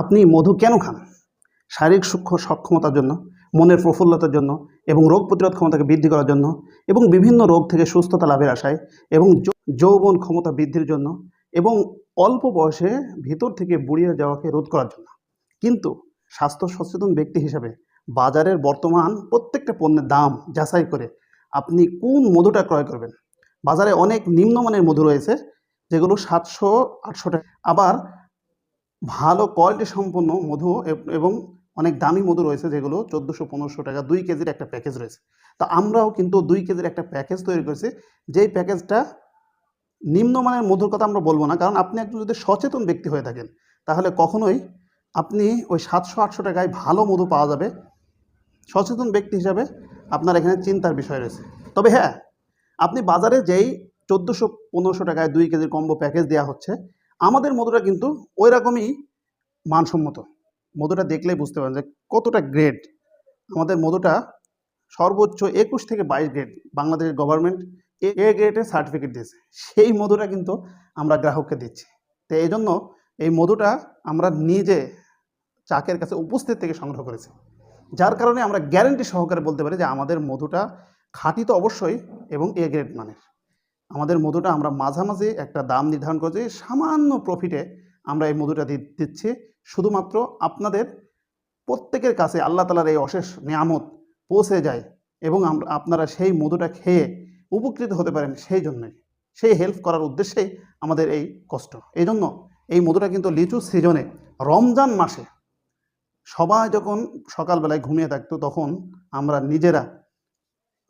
আপনি মধু কেন খান? শারীরিক সূক্ষ্ম সক্ষমতার জন্য, মনের প্রফুল্লতার জন্য এবং রোগ প্রতিরোধ ক্ষমতাকে বৃদ্ধি করার জন্য এবং বিভিন্ন রোগ থেকে সুস্থতা লাভের আশায় এবং যৌবন ক্ষমতা বৃদ্ধির জন্য এবং অল্প বয়সে ভিতর থেকে বুড়িয়ে যাওয়াকে রোধ করার জন্য। কিন্তু স্বাস্থ্য সচেতন ব্যক্তি হিসাবে বাজারের বর্তমান প্রত্যেকটা পণ্যের দাম যাচাই করে আপনি কোন মধুটা ক্রয় করবেন? বাজারে অনেক নিম্নমানের মধু রয়েছে যেগুলো সাতশো, আটশো টাকা। আবার ভালো কোয়ালিটি সম্পন্ন মধু এবং অনেক দামি মধু রয়েছে যেগুলো চোদ্দোশো, পনেরোশো টাকা দুই কেজির একটা প্যাকেজ রয়েছে। তো আমরাও কিন্তু দুই কেজির একটা প্যাকেজ তৈরি করেছি। যেই প্যাকেজটা নিম্নমানের মধুর কথা আমরা বলব না, কারণ আপনি একজন যদি সচেতন ব্যক্তি হয়ে থাকেন, তাহলে কখনোই আপনি ওই সাতশো, আটশো টাকায় ভালো মধু পাওয়া যাবে। সচেতন ব্যক্তি হিসাবে আপনার এখানে চিন্তার বিষয় রয়েছে। তবে হ্যাঁ আপনি বাজারে যেই চোদ্দোশো, পনেরোশো টাকায় দুই কেজির কম্বো প্যাকেজ দেওয়া হচ্ছে আমাদের মধুটা কিন্তু ওই রকমই মানসম্মত। মধুটা দেখলেই বুঝতে পারেন যে কতটা গ্রেড আমাদের মধুটা সর্বোচ্চ একুশ থেকে বাইশ grade Bangladesh government A A গ্রেডের সার্টিফিকেট দিয়েছে। সেই মধুটা কিন্তু আমরা গ্রাহককে দিচ্ছি। তো এই জন্য এই মধুটা আমরা নিজে চাকের কাছে উপস্থিত থেকে সংগ্রহ করেছি। যার কারণে আমরা গ্যারেন্টি সহকারে বলতে পারি যে আমাদের মধুটা খাঁটি তো অবশ্যই এবং এ গ্রেড মানের। আমাদের মধুটা আমরা মাঝামাঝি একটা দাম নির্ধারণ করেছি, সামান্য প্রফিটে আমরা এই মধুটা দিচ্ছি। শুধুমাত্র আপনাদের প্রত্যেকের কাছে আল্লাহ তালার এই অশেষ নিয়ামত পৌঁছে যায় এবং আপনারা সেই মধুটা খেয়ে উপকৃত হতে পারেন সেই জন্যই সেই হেল্প করার উদ্দেশ্যেই আমাদের এই কষ্ট। এই জন্য এই মধুটা কিন্তু লিচু সিজনে রমজান মাসে সবাই যখন সকালবেলায় ঘুমিয়ে থাকতো তখন আমরা নিজেরা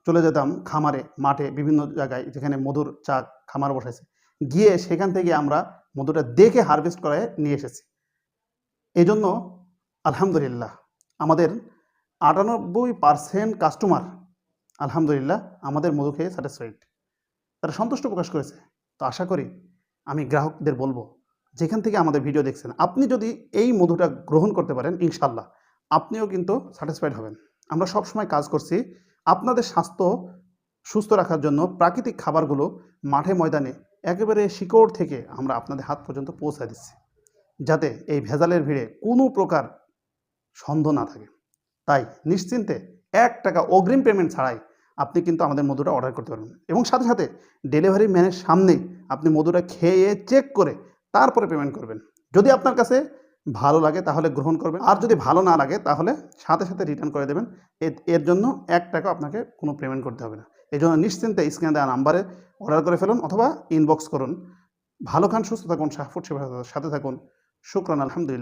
চলে যেতাম খামারে, মাঠে, বিভিন্ন জায়গায় যেখানে মধুর চা খামার বসেছে গিয়ে সেখান থেকে আমরা মধুটা দেখে হারভেস্ট করে নিয়ে এসেছি। এই জন্য আলহামদুলিল্লাহ আমাদের আটানব্বই পার্সেন্ট কাস্টমার আলহামদুলিল্লাহ আমাদের মধু খেয়ে স্যাটিসফাইড তারা সন্তুষ্ট প্রকাশ করেছে। তো আশা করি আমি গ্রাহকদের বলব, যেখান থেকে আমাদের ভিডিও দেখছেন, আপনি যদি এই মধুটা গ্রহণ করতে পারেন ইনশাল্লাহ আপনিও কিন্তু স্যাটিসফাইড হবেন। আমরা সবসময় কাজ করছি আপনাদের স্বাস্থ্য সুস্থ রাখার জন্য প্রাকৃতিক খাবারগুলো মাঠে ময়দানে একেবারে শিকড় থেকে আমরা আপনাদের হাত পর্যন্ত পৌঁছে দিচ্ছি, যাতে এই ভেজালের ভিড়ে কোনো প্রকার সন্দেহ না থাকে। তাই নিশ্চিন্তে এক টাকা অগ্রিম পেমেন্ট ছাড়াই আপনি কিন্তু আমাদের মধুটা অর্ডার করতে পারবেন এবং সাথে সাথে ডেলিভারি ম্যানের সামনেই আপনি মধুটা খেয়ে চেক করে তারপরে পেমেন্ট করবেন। যদি আপনার কাছে ভালো লাগে, তাহলে গ্রহণ করবেন। আর যদি ভালো না লাগে, তাহলে সাথে সাথে রিটার্ন করে দেবেন। এর জন্য এক টাকা আপনাকে কোনো পেমেন্ট করতে হবে না। এই জন্য নিশ্চিন্তে স্ক্রিনে দেওয়া নাম্বারে অর্ডার করে ফেলুন অথবা ইনবক্স করুন। ভালো খান, সুস্থ থাকুন শাহফুট সেবার সাথে থাকুন। শুক্রান, আলহামদুলিল্লাহ।